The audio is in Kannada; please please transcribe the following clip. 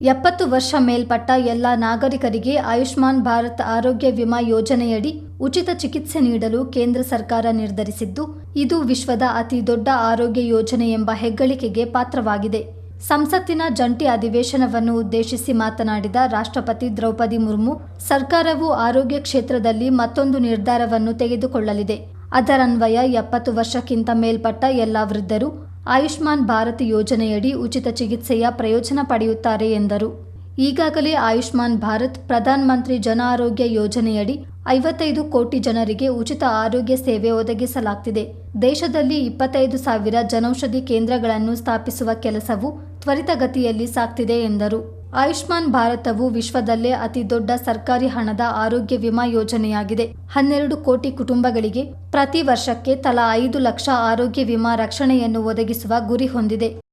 ಎಪ್ಪತ್ತು ವರ್ಷ ಮೇಲ್ಪಟ್ಟ ಎಲ್ಲ ನಾಗರಿಕರಿಗೆ ಆಯುಷ್ಮಾನ್ ಭಾರತ್ ಆರೋಗ್ಯ ವಿಮಾ ಯೋಜನೆಯಡಿ ಉಚಿತ ಚಿಕಿತ್ಸೆ ನೀಡಲು ಕೇಂದ್ರ ಸರ್ಕಾರ ನಿರ್ಧರಿಸಿದ್ದು, ಇದು ವಿಶ್ವದ ಅತಿ ದೊಡ್ಡ ಆರೋಗ್ಯ ಯೋಜನೆ ಎಂಬ ಹೆಗ್ಗಳಿಕೆಗೆ ಪಾತ್ರವಾಗಿದೆ. ಸಂಸತ್ತಿನ ಜಂಟಿ ಅಧಿವೇಶನವನ್ನು ಉದ್ದೇಶಿಸಿ ಮಾತನಾಡಿದ ರಾಷ್ಟ್ರಪತಿ ದ್ರೌಪದಿ ಮುರ್ಮು, ಸರ್ಕಾರವು ಆರೋಗ್ಯ ಕ್ಷೇತ್ರದಲ್ಲಿ ಮತ್ತೊಂದು ನಿರ್ಧಾರವನ್ನು ತೆಗೆದುಕೊಳ್ಳಲಿದೆ. ಅದರನ್ವಯ ಎಪ್ಪತ್ತು ವರ್ಷಕ್ಕಿಂತ ಮೇಲ್ಪಟ್ಟ ಎಲ್ಲ ವೃದ್ಧರು ಆಯುಷ್ಮಾನ್ ಭಾರತ್ ಯೋಜನೆಯಡಿ ಉಚಿತ ಚಿಕಿತ್ಸೆಯ ಪ್ರಯೋಜನ ಪಡೆಯುತ್ತಾರೆ ಎಂದರು. ಈಗಾಗಲೇ ಆಯುಷ್ಮಾನ್ ಭಾರತ್ ಪ್ರಧಾನ ಮಂತ್ರಿ ಜನ ಆರೋಗ್ಯ ಯೋಜನೆಯಡಿ ಐವತ್ತೈದು ಕೋಟಿ ಜನರಿಗೆ ಉಚಿತ ಆರೋಗ್ಯ ಸೇವೆ ಒದಗಿಸಲಾಗ್ತಿದೆ. ದೇಶದಲ್ಲಿ ಇಪ್ಪತ್ತೈದು ಸಾವಿರ ಜನೌಷಧಿ ಕೇಂದ್ರಗಳನ್ನು ಸ್ಥಾಪಿಸುವ ಕೆಲಸವು ತ್ವರಿತಗತಿಯಲ್ಲಿ ಸಾಗ್ತಿದೆ ಎಂದರು. ಆಯುಷ್ಮಾನ್ ಭಾರತವು ವಿಶ್ವದಲ್ಲೇ ಅತಿ ದೊಡ್ಡ ಸರ್ಕಾರಿ ಹಣದ ಆರೋಗ್ಯ ವಿಮಾ ಯೋಜನೆಯಾಗಿದೆ. ಹನ್ನೆರಡು ಕೋಟಿ ಕುಟುಂಬಗಳಿಗೆ ಪ್ರತಿ ವರ್ಷಕ್ಕೆ ತಲಾ ಐದು ಲಕ್ಷ ಆರೋಗ್ಯ ವಿಮಾ ರಕ್ಷಣೆಯನ್ನು ಒದಗಿಸುವ ಗುರಿ ಹೊಂದಿದೆ.